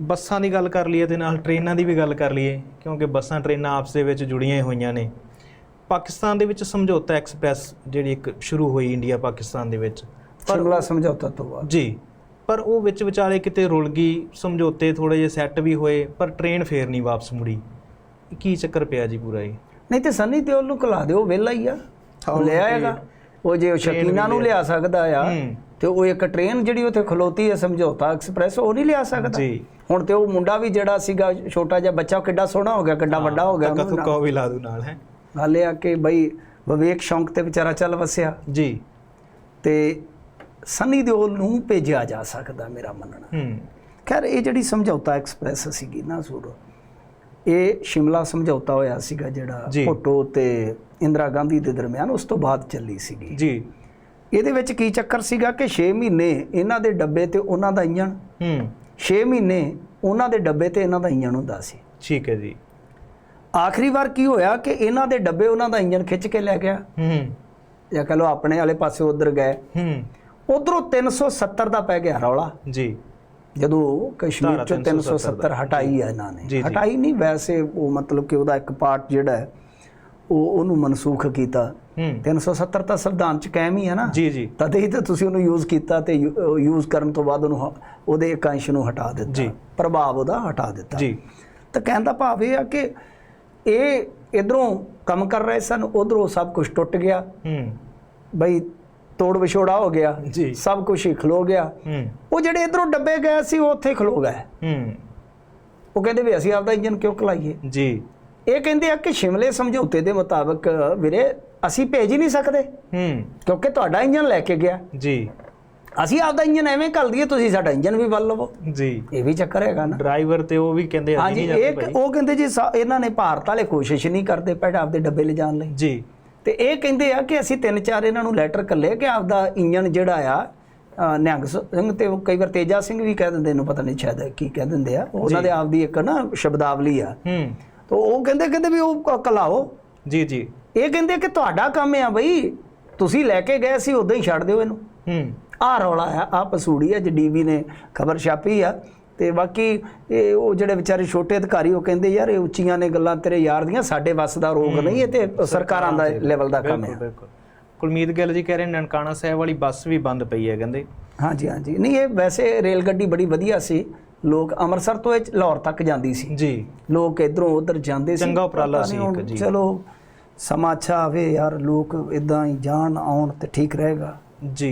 ਬੱਸਾਂ ਦੀ ਗੱਲ ਕਰ ਲਈਏ ਤੇ ਨਾਲ ਟ੍ਰੇਨਾਂ ਦੀ ਵੀ ਗੱਲ ਕਰ ਲਈਏ ਕਿਉਂਕਿ ਬੱਸਾਂ ਟ੍ਰੇਨਾਂ ਆਪਸ ਦੇ ਵਿੱਚ ਜੁੜੀਆਂ ਹੋਈਆਂ ਨੇ। ਪਾਕਿਸਤਾਨ ਦੇ ਵਿੱਚ ਸਮਝੌਤਾ ਐਕਸਪ੍ਰੈਸ ਜਿਹੜੀ ਇੱਕ ਸ਼ੁਰੂ ਹੋਈ ਇੰਡੀਆ ਪਾਕਿਸਤਾਨ ਦੇ ਵਿੱਚ। ਸ਼ਿਮਲਾ ਸਮਝੌਤਾ ਤੋਂ ਬਾਅਦ। ਜੀ ਪਰ ਉਹ ਵਿੱਚ ਵਿਚਾਲੇ ਕਿਤੇ ਰੁਲ ਗਈ ਸਮਝੌਤੇ ਥੋੜੇ ਜਿਹੇ ਸੈੱਟ ਵੀ ਹੋਏ ਪਰ ਟ੍ਰੇਨ ਫੇਰ ਨਹੀਂ ਵਾਪਸ ਮੁੜੀ। ਕੀ ਚੱਕਰ ਪਿਆ ਜੀ ਪੂਰਾ ਇਹ? ਨਹੀਂ ਤੇ ਸੰਨੀ ਦਿਓਲ ਨੂੰ ਕਲਾ ਦਿਓ ਵਿਹਲਾ ਹੀ ਆ। ਉਹ ਲੈ ਆਏਗਾ ਉਹ ਜੇ ਸ਼ਕੀਨਾ ਨੂੰ ਲਿਆ। ਸਕਦਾ ਆ। ਤੇ ਉਹ ਇੱਕ ਟ੍ਰੇਨ ਜਿਹੜੀ ਉੱਥੇ ਖਲੋਤੀ ਹੈ ਸਮਝੌਤਾ ਐਕਸਪ੍ਰੈਸ ਉਹ ਨਹੀਂ ਲਿਆ ਸਕਦਾ। ਜੀ। ਹੁਣ ਤੇ ਉਹ ਮੁੰਡਾ ਵੀ ਜਿਹੜਾ ਸੀਗਾ ਛੋਟਾ ਜਿਹਾ ਬੱਚਾ ਉਹ ਕਿੱਡਾ ਸੋਹਣਾ ਹੋ ਗਿਆ ਕਿੱਡਾ ਵੱਡਾ ਹੋ ਗਿਆ ਕਥੂ ਕੋ ਵੀ ਲਾ ਦੂ ਨਾਲ ਹੈ। ਇਹ ਆ ਕਿ ਬਈ ਵਿਵੇਕ ਸ਼ੌਂਕ ਤੇ ਵਿਚਾਰਾ ਚੱਲ ਵਸਿਆ। ਜੀ। ਤੇ ਸੰਨੀ ਦਿਓਲ ਨੂੰ ਭੇਜਿਆ ਜਾ ਸਕਦਾ ਮੇਰਾ ਮੰਨਣਾ। ਹੂੰ। ਖੈਰ ਇਹ ਜਿਹੜੀ ਸਮਝੌਤਾ ਐਕਸਪ੍ਰੈਸ ਸੀਗੀ ਨਾ ਸੂਰ ਇਹ ਸ਼ਿਮਲਾ ਸਮਝੌਤਾ ਹੋਇਆ ਸੀਗਾ ਜਿਹੜਾ। ਭੁੱਟੋ ਤੇ ਇੰਦਰਾ ਗਾਂਧੀ ਦੇ ਦਰਮਿਆਨ ਉਸ ਤੋਂ ਬਾਅਦ ਚੱਲੀ ਸੀਗੀ। ਜੀ। ਇਹਦੇ ਵਿੱਚ ਕੀ ਚੱਕਰ ਸੀਗਾ ਕਿ 6 ਮਹੀਨੇ ਇਹਨਾਂ ਦੇ ਡੱਬੇ ਤੇ ਉਹਨਾਂ ਦਾ ਇੰਜਣ ਹੂੰ। 6 ਮਹੀਨੇ ਉਹਨਾਂ ਦੇ ਡੱਬੇ ਤੇ ਇਹਨਾਂ ਦਾ ਇੰਜਣ ਹੁੰਦਾ ਸੀ। ਠੀਕ ਹੈ ਜੀ। ਆਖਰੀ ਵਾਰ ਕੀ ਹੋਇਆ ਕਿ ਇਹਨਾਂ ਦੇ ਡੱਬੇ ਉਹਨਾਂ ਦਾ ਇੰਜਣ ਖਿੱਚ ਕੇ ਲੈ ਗਿਆ? ਹੂੰ। ਜਾਂ ਕਹ ਲਓ ਆਪਣੇ ਵਾਲੇ ਪਾਸੇ ਉਧਰ ਗਏ। ਹੂੰ। ਉਧਰੋਂ 370 ਦਾ ਪੈ ਗਿਆ ਰੌਲਾ। ਜੀ। ਜਦੋਂ ਕਸ਼ਮੀਰ ਚੋਂ 370 370 ਹਟਾਈ ਹੈ ਇਹਨਾਂ ਨੇ। ਹਟਾਈ ਨਹੀਂ ਵੈਸੇ ਉਹ ਮਤਲਬ ਕਿ ਉਹਦਾ ਇੱਕ ਪਾਰਟ ਜਿਹੜਾ ਹੈ ਉਹ ਉਹਨੂੰ ਮਨਸੂਖ ਕੀਤਾ। ਹੂੰ। 370 ਤਾਂ ਸੰਵਿਧਾਨ ਚ ਕਾਇਮ ਹੀ ਹੈ ਨਾ। ਜੀ ਜੀ। ਤਦ ਹੀ ਤਾਂ ਤੁਸੀਂ ਉਹਨੂੰ ਯੂਜ਼ ਕੀਤਾ ਤੇ ਯੂਜ਼ ਕਰਨ ਤੋਂ ਬਾਅਦ ਉਹਨੂੰ ਉਹਦੇ ਇੱਕ ਅੰਸ਼ ਨੂੰ ਹਟਾ ਦਿੱਤਾ। ਜੀ। ਪ੍ਰਭਾਵ ਉਹਦਾ ਹਟਾ ਦਿੱਤਾ। ਜੀ। ਤਾਂ ਕਹਿਣ ਦਾ ਭਾਵ ਇਹ ਆ ਕਿ ਇਹ ਇਧਰੋਂ ਕੰਮ ਕਰ ਰਹੇ ਸਨ ਉਧਰੋਂ ਸਭ ਕੁਝ ਟੁੱਟ ਗਿਆ। ਹੂੰ। ਬਈ ਤੋੜ ਵਿਛੋੜਾ ਹੋ ਗਿਆ। ਜੀ। ਸਭ ਕੁਝ ਹੀ ਖਲੋ ਗਿਆ। ਹੂੰ। ਉਹ ਜਿਹੜੇ ਇਧਰੋਂ ਡੱਬੇ ਗਏ ਸੀ ਉਹ ਉੱਥੇ ਖਲੋ ਗਏ। ਹੂੰ। ਉਹ ਕਹਿੰਦੇ ਵੀ ਅਸੀਂ ਆਪਦਾ ਇੰਜਨ ਕਿਉਂ ਖਲਾਈਏ? ਜੀ। ਇਹ ਕਹਿੰਦੇ ਆ ਕਿ ਸ਼ਿਮਲੇ ਸਮਝੌਤੇ ਦੇ ਮੁਤਾਬਕ ਵੀਰੇ ਅਸੀਂ ਭੇਜ ਹੀ ਨਹੀਂ ਸਕਦੇ। ਹੂੰ। ਕਿਉਂਕਿ ਤੁਹਾਡਾ ਇੰਜਨ ਲੈ ਕੇ ਗਿਆ। ਜੀ। ਅਸੀਂ ਆਪਦਾ ਇੰਜਨ ਐਵੇਂ ਘੱਲ ਦਈਏ ਤੁਸੀਂ ਸਾਡਾ ਇੰਜਨ ਵੀ ਵੱਲ ਲਵੋ। ਜੀ। ਇਹ ਵੀ ਚੱਕਰ ਹੈਗਾ ਨਾ। ਡਰਾਈਵਰ ਤੇ ਉਹ ਵੀ ਕਹਿੰਦੇ ਅਸੀਂ ਨਹੀਂ ਜਾਂਦੇ ਭਾਈ। ਉਹ ਕਹਿੰਦੇ ਜੀ ਇਹਨਾਂ ਨੇ ਭਾਰਤ ਵਾਲੇ ਕੋਸ਼ਿਸ਼ ਨਹੀਂ ਕਰਦੇ ਪੈੜ ਆਪਦੇ ਡੱਬੇ ਲਿਜਾਣ ਲਈ। ਜੀ। ਤੇ ਇਹ ਕਹਿੰਦੇ ਆ ਕਿ ਅਸੀਂ ਤਿੰਨ ਚਾਰ ਇਹਨਾਂ ਨੂੰ ਲੈਟਰ ਕੱਲੇ ਕਿ ਆਪਦਾ ਇੰਜਨ ਜਿਹੜਾ ਆ ਨਿਹੰਗ ਸਿੰਘ ਤੇ ਉਹ ਕਈ ਵਾਰ ਤੇਜਾ ਸਿੰਘ ਵੀ ਕਹਿ ਦਿੰਦੇ ਇਹਨੂੰ ਪਤਾ ਨਹੀਂ ਸ਼ਾਇਦ ਕੀ ਕਹਿ ਦਿੰਦੇ ਆ। ਉਹਨਾਂ ਦੇ ਆਪਦੀ ਇੱਕ ਨਾ ਸ਼ਬਦਾਵਲੀ ਆ। ਹੂੰ। ਤਾਂ ਉਹ ਕਹਿੰਦੇ ਕਹਿੰਦੇ ਵੀ ਉਹ ਕਲਾਓ। ਜੀ ਜੀ। ਇਹ ਕਹਿੰਦੇ ਕਿ ਤੁਹਾਡਾ ਕੰਮ ਆ ਬਈ ਤੁਸੀਂ ਲੈ ਕੇ ਗਏ ਸੀ ਉਦਾਂ ਹੀ ਛੱਡ ਦਿਓ ਇਹਨੂੰ। ਹੂੰ। ਆਹ ਰੌਲਾ ਆ ਆ ਪਸੂੜੀ ਆ ਡੀਵੀ ਨੇ ਖਬਰ ਛਾਪੀ ਆ। ਤੇ ਬਾਕੀ ਇਹ ਉਹ ਜਿਹੜੇ ਵਿਚਾਰੇ ਛੋਟੇ ਅਧਿਕਾਰੀ ਉਹ ਕਹਿੰਦੇ ਯਾਰ ਇਹ ਉੱਚੀਆਂ ਨੇ ਗੱਲਾਂ ਤੇਰੇ ਯਾਰ ਦੀਆਂ ਸਾਡੇ ਵੱਸ ਦਾ ਰੋਗ ਨਹੀਂ ਇਹ ਤੇ ਸਰਕਾਰਾਂ ਦਾ ਲੈਵਲ ਦਾ ਕੰਮ ਹੈ ਬਿਲਕੁਲ ਕੁਲਮੀਤ ਗਿੱਲ ਜੀ ਕਹਿ ਰਹੇ ਨਨਕਾਣਾ ਸਾਹਿਬ ਵਾਲੀ ਬੱਸ ਵੀ ਬੰਦ ਪਈ ਹੈ ਕਹਿੰਦੇ। ਹਾਂਜੀ ਹਾਂਜੀ। ਨਹੀਂ ਇਹ ਵੈਸੇ ਰੇਲ ਗੱਡੀ ਬੜੀ ਵਧੀਆ ਸੀ। ਲੋਕ ਅੰਮ੍ਰਿਤਸਰ ਤੋਂ ਇਹ ਲਾਹੌਰ ਤੱਕ ਜਾਂਦੀ ਸੀ। ਜੀ। ਲੋਕ ਇਧਰੋਂ ਉਧਰ ਜਾਂਦੇ ਸੀ। ਚੰਗਾ ਉਪਰਾਲਾ ਸੀ ਇੱਕ ਜੀ। ਚਲੋ ਸਮਾਂ ਅੱਛਾ ਆਵੇ ਯਾਰ ਲੋਕ ਇਦਾਂ ਹੀ ਜਾਣ ਆਉਣ ਤੇ ਠੀਕ ਰਹੇਗਾ। ਜੀ।